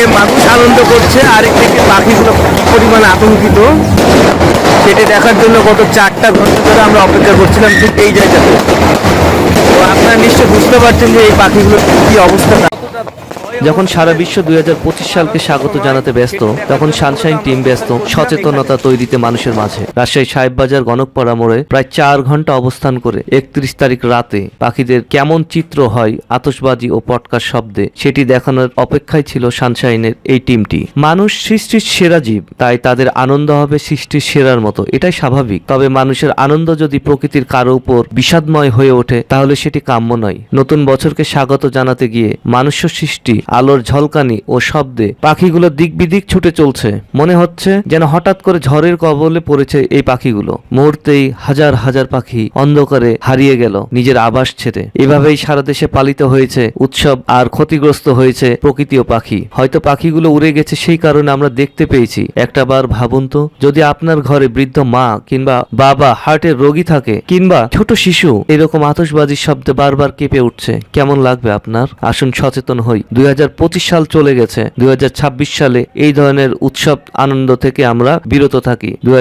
একদিকে মানুষ আনন্দ করছে আরেকদিকে পাখিগুলো কি পরিমাণে আতঙ্কিত। সেটি দেখার জন্য গত চারটা ঘণ্টা ধরে আমরা অপেক্ষা করছিলাম ঠিক এই জায়গাতে। তো আপনারা নিশ্চয় বুঝতে পারছেন যে এই পাখিগুলোর কি অবস্থা যখন সারা বিশ্ব দুই সালকে স্বাগত জানাতে ব্যস্ত, তখন সানশাইন টিম ব্যস্ত সচেতনতা তৈরিতে মানুষের মাঝে। রাজশাহী সাহেববাজার গণকপাড়া মোড়ে প্রায় চার ঘণ্টা অবস্থান করে একত্রিশ তারিখ রাতে পাখিদের কেমন চিত্র হয়, আতশবাজি ও পটকার শব্দে, সেটি দেখানোর অপেক্ষায় ছিল সানশাইনের এই টিমটি। মানুষ সৃষ্টির সেরা জীব, তাই তাদের আনন্দ হবে সৃষ্টির সেরার মতো, এটাই স্বাভাবিক। তবে মানুষের আনন্দ যদি প্রকৃতির কারও উপর বিষাদময় হয়ে ওঠে, তাহলে সেটি কাম্য নয়। নতুন বছরকে স্বাগত জানাতে গিয়ে মানুষ্য সৃষ্টি আলোর ঝলকানি ও শব্দে পাখিগুলো দিক বিদিক ছুটে চলছে। মনে হচ্ছে যেন হঠাৎ করে ঝড়ের কবলে পড়েছে এই পাখিগুলো। মুহূর্তেই হাজার হাজার পাখি অন্ধকারে হারিয়ে গেল নিজের আবাস ছেড়ে। এভাবেই সারা দেশে পালিত হয়েছে, উৎসব আর ক্ষতিগ্রস্ত হয়েছে প্রকৃতি ও পাখি। হয়তো পাখিগুলো উড়ে গেছে সেই কারণে আমরা দেখতে পেয়েছি। একটা বার ভাবুন তো, যদি আপনার ঘরে বৃদ্ধ মা কিংবা বাবা হার্টের রোগী থাকে কিংবা ছোট শিশু, এরকম আতশবাজির শব্দে বারবার কেঁপে উঠছে, কেমন লাগবে আপনার? আসুন সচেতন হই। দুই সাল চলে গেছে। দুই সালে এই ধরনের উৎসব আনন্দ থেকে আমরা বিরত থাকি। দুই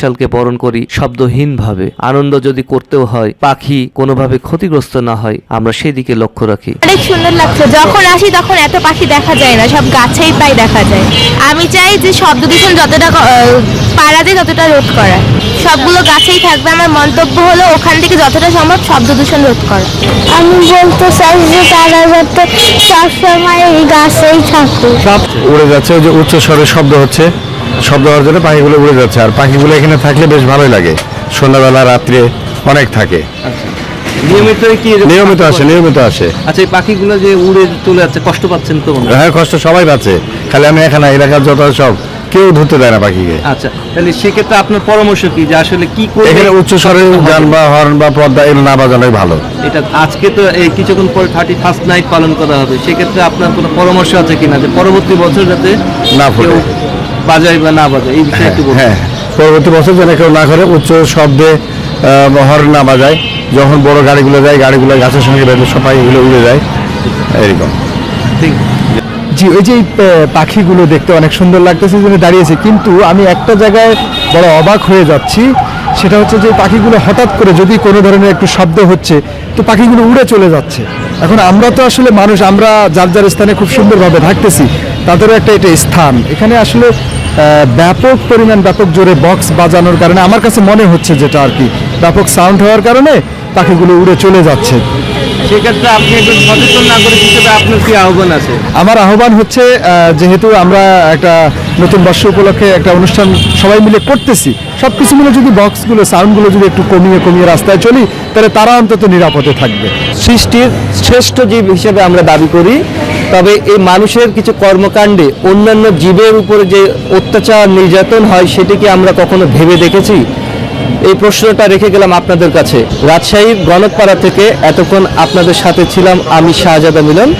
সালকে বরণ করি শব্দহীন ভাবে আনন্দ যদি করতেও হয়, পাখি কোনোভাবে ক্ষতিগ্রস্ত না হয়, আমরা সেদিকে লক্ষ্য রাখি। অনেক সুন্দর লাগছে। যখন আসি তখন এত পাখি দেখা যায় না, সব গাছেই প্রায় দেখা যায়। আমি চাই যে শব্দ দূষণ যতটা পারা ততটা রোধ করা সবগুলো গাছেই থাকবে। আমার মন্তব্য হলো ওখান থেকে যতটা সম্ভব শব্দ দূষণ রোধ করা। আমি বলতে চাই যে তারা যাতে সবসময় এই গাছেই থাকে। সব উড়ে যাচ্ছে ওই যে উচ্চ স্বরে শব্দ হচ্ছে। শব্দ হওয়ার জন্য পাখিগুলো উড়ে যাচ্ছে। আর পাখিগুলো এখানে থাকলে বেশ ভালোই লাগে। সন্ধ্যাবেলা রাত্রে অনেক থাকে। নিয়মিত কি নিয়মিত আসে নিয়মিত আসে। আচ্ছা এই পাখিগুলো যে উড়ে চলে যাচ্ছে কষ্ট পাচ্ছেন তো মনে হ্যাঁ? কষ্ট সবাই পাচ্ছে। খালি আমি এখানে এলাকার যত সব। কেউ ধরতে দেয় না পাখিকে। আচ্ছা তাহলে সেক্ষেত্রে আপনার পরামর্শ কি যে আসলে কি করলে এখানে উচ্চ স্বরে গান বা হর্ন বা পর্দা এগুলো না বাজানোই ভালো। এটা আজকে তো এই কিছুক্ষণ পরে থার্টি ফার্স্ট নাইট পালন করা হবে সেক্ষেত্রে আপনার কোনো পরামর্শ আছে কিনা যে পরবর্তী বছর যাতে না। কেউ বাজায় বা না বাজায় এই বিষয়ে একটু হ্যাঁ পরবর্তী বছর যেন কেউ না করে উচ্চ শব্দে হর্ন না বাজায় যখন বড় গাড়িগুলো যায় গাড়িগুলো গাছের সঙ্গে বেঁধে সব পাখিগুলো উড়ে যায় এরকম। ঠিক। জি, ওই যে পাখিগুলো দেখতে অনেক সুন্দর লাগতেছে জন্য দাঁড়িয়েছে। কিন্তু আমি একটা জায়গায় বড় অবাক হয়ে যাচ্ছি। সেটা হচ্ছে যে, পাখিগুলো হঠাৎ করে যদি কোনো ধরনের একটু শব্দ হচ্ছে, তো পাখিগুলো উড়ে চলে যাচ্ছে। এখন আমরা তো আসলে মানুষ, আমরা যার যার স্থানে খুব সুন্দরভাবে থাকতেছি, তাদেরও একটা এটা স্থান। এখানে আসলে ব্যাপক পরিমাণ, ব্যাপক জোরে বক্স বাজানোর কারণে আমার কাছে মনে হচ্ছে যেটা আর কি, ব্যাপক সাউন্ড হওয়ার কারণে পাখিগুলো উড়ে চলে যাচ্ছে। সেক্ষেত্রে আপনি একজন সচেতন নাগরিক হিসেবে আপনার কি আহ্বান আছে? আমার আহ্বান হচ্ছে যেহেতু আমরা একটা নতুন বর্ষ উপলক্ষে একটা অনুষ্ঠান সবাই মিলে করতেছি সব কিছু মিলে যদি বক্সগুলো সাউন্ডগুলো যদি একটু কমিয়ে কমিয়ে রাস্তায় চলি তাহলে তারা অন্তত নিরাপদে থাকবে। সৃষ্টির শ্রেষ্ঠ জীব হিসেবে আমরা দাবি করি তবে এই মানুষের কিছু কর্মকাণ্ডে অন্যান্য জীবের উপরে যে অত্যাচার নির্যাতন হয় সেটি কি আমরা কখনো ভেবে দেখেছি? এই প্রশ্নটা রেখে গেলাম আপনাদের কাছে। রাজশাহীর গণকপাড়া থেকে এতক্ষণ আপনাদের সাথে ছিলাম আমি শাহজাদা মিলন।